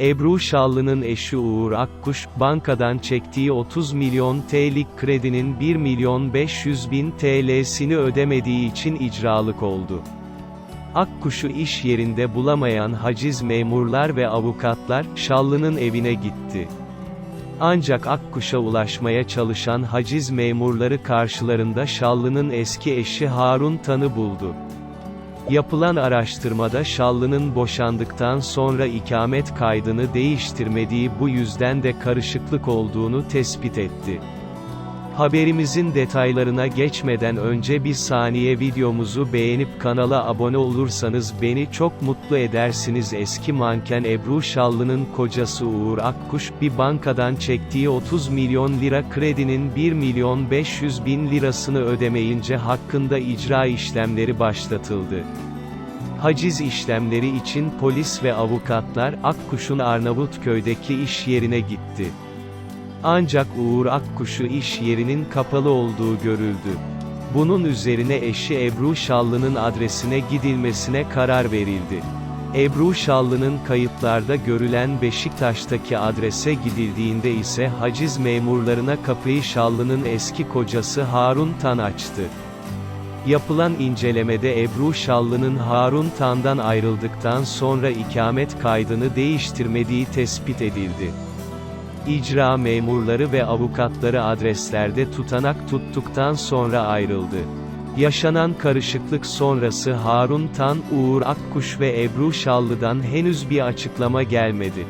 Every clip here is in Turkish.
Ebru Şallı'nın eşi Uğur Akkuş, bankadan çektiği 30 milyon TL'lik kredinin 1 milyon 500 bin TL'sini ödemediği için icralık oldu. Akkuş'u iş yerinde bulamayan haciz memurlar ve avukatlar, Şallı'nın evine gitti. Ancak Akkuş'a ulaşmaya çalışan haciz memurları karşılarında Şallı'nın eski eşi Harun Tan'ı buldu. Yapılan araştırmada Şallı'nın boşandıktan sonra ikamet kaydını değiştirmediği bu yüzden de karışıklık olduğunu tespit etti. Haberimizin detaylarına geçmeden önce bir saniye videomuzu beğenip kanala abone olursanız beni çok mutlu edersiniz. Eski manken Ebru Şallı'nın kocası Uğur Akkuş, bir bankadan çektiği 30 milyon lira kredinin 1 milyon 500 bin lirasını ödemeyince hakkında icra işlemleri başlatıldı. Haciz işlemleri için polis ve avukatlar Akkuş'un Arnavutköy'deki iş yerine gitti. Ancak Uğur Akkuş'u iş yerinin kapalı olduğu görüldü. Bunun üzerine eşi Ebru Şallı'nın adresine gidilmesine karar verildi. Ebru Şallı'nın kayıtlarda görülen Beşiktaş'taki adrese gidildiğinde ise haciz memurlarına kapıyı Şallı'nın eski kocası Harun Tan açtı. Yapılan incelemede Ebru Şallı'nın Harun Tan'dan ayrıldıktan sonra ikamet kaydını değiştirmediği tespit edildi. İcra memurları ve avukatları adreslerde tutanak tuttuktan sonra ayrıldı. Yaşanan karışıklık sonrası Harun Tan, Uğur Akkuş ve Ebru Şallı'dan henüz bir açıklama gelmedi.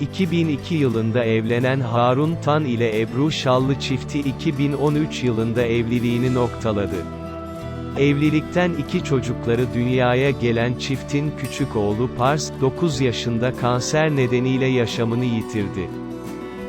2002 yılında evlenen Harun Tan ile Ebru Şallı çifti 2013 yılında evliliğini noktaladı. Evlilikten iki çocukları dünyaya gelen çiftin küçük oğlu Pars, 9 yaşında kanser nedeniyle yaşamını yitirdi.